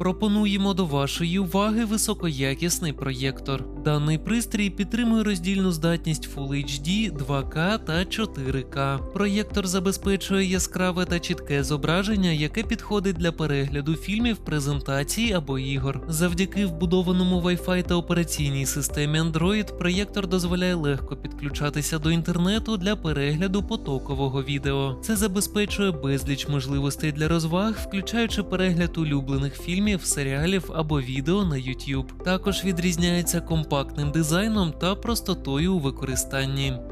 Пропонуємо до вашої уваги високоякісний проєктор. Даний пристрій підтримує роздільну здатність Full HD, 2К та 4К. Проєктор забезпечує яскраве та чітке зображення, яке підходить для перегляду фільмів, презентацій або ігор. Завдяки вбудованому Wi-Fi та операційній системі Android, проєктор дозволяє легко підключатися до інтернету для перегляду потокового відео. Це забезпечує безліч можливостей для розваг, включаючи перегляд улюблених фільмів, серіалів або відео на YouTube. Також відрізняється компактним дизайном та простотою у використанні.